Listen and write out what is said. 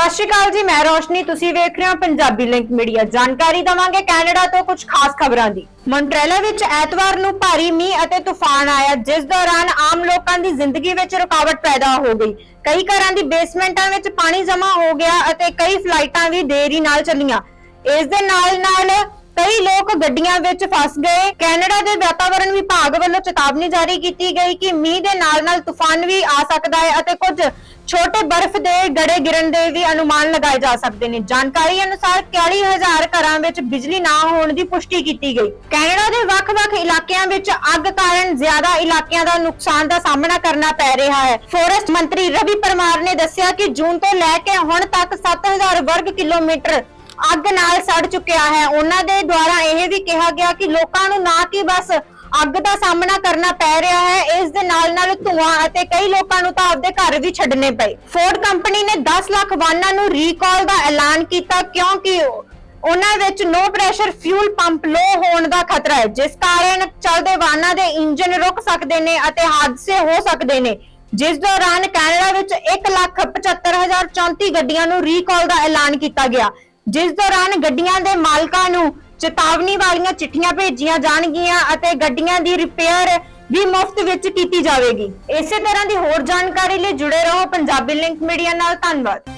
ਸਤਿ ਸ਼੍ਰੀ ਅਕਾਲ ਜੀ, ਮੈਂ ਰੋਸ਼ਨੀ, ਤੁਸੀਂ ਵੇਖ ਰਹੇ ਹੋ ਪੰਜਾਬੀ ਲਿੰਕ ਮੀਡੀਆ। ਜਾਣਕਾਰੀ ਦਵਾਂਗੇ ਕੈਨੇਡਾ ਤੋਂ ਕੁਝ ਖਾਸ ਖਬਰਾਂ ਦੀ। ਮੌਂਟਰੇਲਾ ਵਿੱਚ ਐਤਵਾਰ ਨੂੰ ਭਾਰੀ ਮੀਂਹ ਅਤੇ ਤੂਫਾਨ ਆਇਆ, ਜਿਸ ਦੌਰਾਨ ਆਮ ਲੋਕਾਂ ਦੀ ਜ਼ਿੰਦਗੀ ਵਿੱਚ ਰੁਕਾਵਟ ਪੈਦਾ ਹੋ ਗਈ। ਕਈ ਘਰਾਂ ਦੀ ਬੇਸਮੈਂਟਾਂ ਵਿੱਚ ਪਾਣੀ ਜਮ੍ਹਾਂ ਹੋ ਗਿਆ ਅਤੇ ਕਈ ਫਲਾਈਟਾਂ ਵੀ ਦੇਰੀ ਨਾਲ ਚੱਲੀਆਂ। ਇਸ ਦੇ ਨਾਲ ਨਾਲ ਕਈ ਲੋਕ ਗੱਡੀਆਂ ਵਿੱਚ ਫਸ ਗਏ। ਕੈਨੇਡਾ ਦੇ ਵਾਤਾਵਰਣ ਵਿਭਾਗ ਵੱਲੋਂ ਚੇਤਾਵਨੀ ਜਾਰੀ ਕੀਤੀ ਗਈ ਕਿ ਮੀਂਹ ਦੇ ਨਾਲ ਨਾਲ ਤੂਫਾਨ ਵੀ ਆ ਸਕਦਾ ਹੈ ਅਤੇ ਕੁਝ ਛੋਟੇ ਬਰਫ਼ ਦੇ ਗੜੇ ਗਿਰਨ ਦੇ ਵੀ ਅਨੁਮਾਨ ਲਗਾਏ ਜਾ ਸਕਦੇ ਨੇ। ਜਾਣਕਾਰੀ ਅਨੁਸਾਰ 41000 ਘਰਾਂ ਵਿੱਚ ਬਿਜਲੀ ਨਾ ਹੋਣ ਦੀ ਪੁਸ਼ਟੀ ਕੀਤੀ ਗਈ। ਕੈਨੇਡਾ ਦੇ ਵੱਖ-ਵੱਖ ਇਲਾਕਿਆਂ ਵਿੱਚ ਅੱਗ ਕਾਰਨ ਜ਼ਿਆਦਾ ਇਲਾਕਿਆਂ ਦਾ ਨੁਕਸਾਨ ਦਾ ਸਾਹਮਣਾ ਕਰਨਾ ਪੈ ਰਿਹਾ ਹੈ। ਫੋਰੈਸਟ ਮੰਤਰੀ ਰਵੀ ਪਰਮਾਰ ਨੇ ਦੱਸਿਆ ਕਿ ਜੂਨ ਤੋਂ ਲੈ ਕੇ ਹੁਣ ਤੱਕ 7000 ਵਰਗ ਕਿਲੋਮੀਟਰ ਅੱਗ ਨਾਲ ਸੜ ਚੁੱਕਿਆ ਹੈ। ਉਹਨਾਂ ਦੇ ਦੁਆਰਾ ਇਹ ਵੀ ਕਿਹਾ ਗਿਆ ਕਿ ਲੋਕਾਂ ਨੂੰ ਨਾ ਕਿ ਬਸ ਅੱਗ ਦਾ ਸਾਹਮਣਾ ਕਰਨਾ ਪੈ ਰਿਹਾ ਹੈ ਇਸ ਦੇ ਨਾਲ ਨਾਲ ਧੂਆਂ ਅਤੇ ਕਈ ਲੋਕਾਂ ਨੂੰ ਤਾਂ ਆਪਦੇ ਘਰ ਵੀ ਛੱਡਣੇ ਪਏ। ਫੋਰਡ ਕੰਪਨੀ ਨੇ 10 ਲੱਖ ਵਾਹਨਾਂ ਨੂੰ ਰੀਕਾਲ ਦਾ ਐਲਾਨ ਕੀਤਾ ਕਿਉਂਕਿ ਉਹਨਾਂ ਵਿੱਚ no pressure fuel pump low ਹੋਣ ਦਾ ਖਤਰਾ ਹੈ ਜਿਸ ਕਾਰਨ ਚੱਲਦੇ ਵਾਹਨਾਂ ਦੇ ਇੰਜਨ ਰੁਕ ਸਕਦੇ ਨੇ ਅਤੇ ਹਾਦਸੇ ਹੋ ਸਕਦੇ ਨੇ। ਜਿਸ ਦੌਰਾਨ ਕੈਨੇਡਾ ਵਿੱਚ 1,75,034 ਗੱਡੀਆਂ ਨੂੰ ਰੀਕਾਲ ਦਾ ਐਲਾਨ ਕੀਤਾ ਗਿਆ। ਜਿਸ ਦੌਰਾਨ ਗੱਡੀਆਂ ਦੇ ਮਾਲਕਾਂ ਨੂੰ ਚੇਤਾਵਨੀ ਵਾਲੀਆਂ ਚਿੱਠੀਆਂ ਭੇਜੀਆਂ ਜਾਣਗੀਆਂ ਅਤੇ ਗੱਡੀਆਂ ਦੀ ਰਿਪੇਅਰ ਵੀ ਮੁਫਤ ਵਿੱਚ ਕੀਤੀ ਜਾਵੇਗੀ। ਇਸੇ ਤਰ੍ਹਾਂ ਦੀ ਹੋਰ ਜਾਣਕਾਰੀ ਲਈ ਜੁੜੇ ਰਹੋ ਪੰਜਾਬੀ ਲਿੰਕ ਮੀਡੀਆ ਨਾਲ। ਧੰਨਵਾਦ।